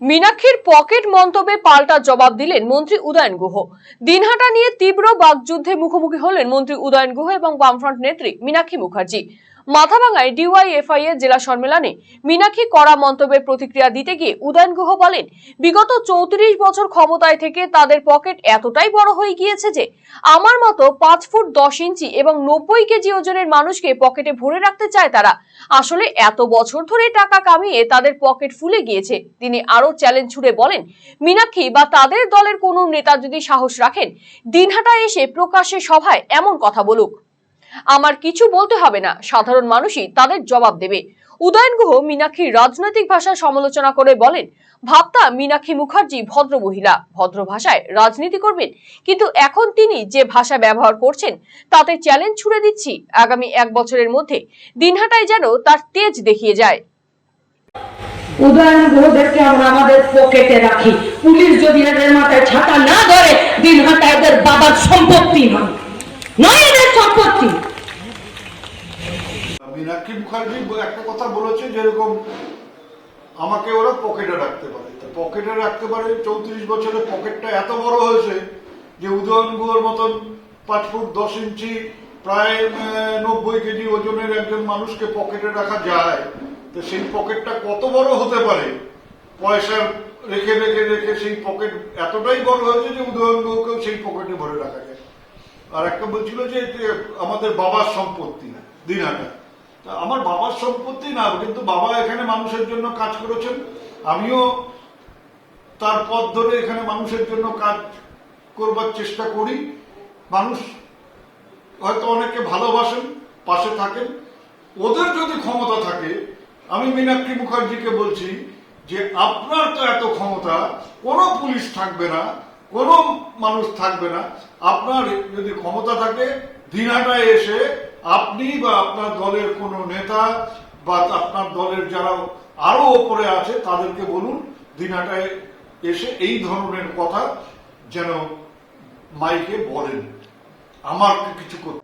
মীনাক্ষীর pocket মন্তব্যে পাল্টা জবাব দিলেন মন্ত্রী উদয়ন গুহ। দিনহাটা নিয়ে তীব্র বাকযুদ্ধে মুখোমুখি হলেন মন্ত্রী উদয়ন গুহ এবং বামফ্রন্ট নেত্রী মীনাক্ষী মুখার্জি। মাথাভাঙায় ডিওয়াইএফআই এর জেলা সম্মেলনে মীনাক্ষী কড়া মন্তব্যের প্রতিক্রিয়া দিতে গিয়ে উদয়ন গুহ বলেন, বিগত চৌত্রিশ বছর ক্ষমতায় থেকে তাদের পকেট এতটাই বড় হয়ে গিয়েছে যে, আমার মতো পাঁচ ফুট দশ ইঞ্চি এবং নব্বই কেজি ওজনের মানুষকে পকেটে ভরে রাখতে চায় তারা। আসলে এত বছর ধরে টাকা কামিয়ে তাদের পকেট ফুলে গিয়েছে। তিনি আরও চ্যালেঞ্জ ছুড়ে বলেন, মীনাক্ষী বা তাদের দলের কোনো নেতা যদি সাহস রাখেন, দিনহাটা এসে প্রকাশ্যে সভায় এমন কথা বলুক। আমার কিছু বলতে হবে না। সাধারণ মানুষই তাদের জবাব দেবে। উদয়ন গুহ মীনাক্ষীর রাজনৈতিক ভাষায় সমালোচনা করে বলেন ভাবতাম মীনাক্ষী মুখার্জি ভদ্র মহিলা। ভদ্র ভাষায় রাজনীতি করবেন, কিন্তু এখন তিনি যে ভাষা ব্যবহার করছেন, তাতে চ্যালেঞ্জ ছুড়ে দিচ্ছি। আগামী এক বছরের মধ্যে দিনহাটায় যেন তার তেজ দেখিয়ে যায়। উদয়ন আমরা আমাদের পকেটে রাখি। পুলিশ যদি এদের মাথায় ছাতা না ধরে দিন হাটা এদের বাবার সম্পত্তি নয় নয় এদের সম্পত্তি। মীনাক্ষী মুখার্জি একটা কথা বলেছে যেরকম আমাকে ওরা পকেটে রাখতে পারে। পকেটে রাখতে পারে চৌত্রিশ বছরে পকেটটা এত বড় হয়েছে যে উদয়ন গুহর মতন পাঁচ ফুট দশ ইঞ্চি প্রায় নব্বই কেজি ওজনের একজন মানুষকে পকেটে রাখা যায়, তো সেই পকেটটা কত বড় হতে পারে? পয়সা রেখে রেখে রেখে সেই পকেট এতটাই বড় হয়েছে যে উদয়ন গুহকেও সেই পকেটে ভরে রাখা যায়। আর একটা বলছিল যে আমাদের বাবার সম্পত্তি দিনহাটা তা আমার বাবার সম্পত্তি না, কিন্তু বাবা এখানে মানুষের জন্য কাজ করেছেন। আমিও তার পথ ধরে এখানে মানুষের জন্য কাজ করবার চেষ্টা করি। মানুষ হয়তো অনেকে ভালোবাসেন, পাশে থাকেন। ওদের যদি ক্ষমতা থাকে, আমি মীনাক্ষী মুখার্জিকে বলছি যে, আপনার তো এত ক্ষমতা, কোনো পুলিশ থাকবে না, কোনো মানুষ থাকবে না। আপনার যদি ক্ষমতা থাকে, দিনাটায় এসে আপনি বা আপনার দলের কোনো নেতা বা আপনার দলের যারা আরও ওপরে আছে, তাদেরকে বলুন, দিনাটায় এসে এই ধরনের কথা যেন মাইকে বলেন। আমার কিছু করতে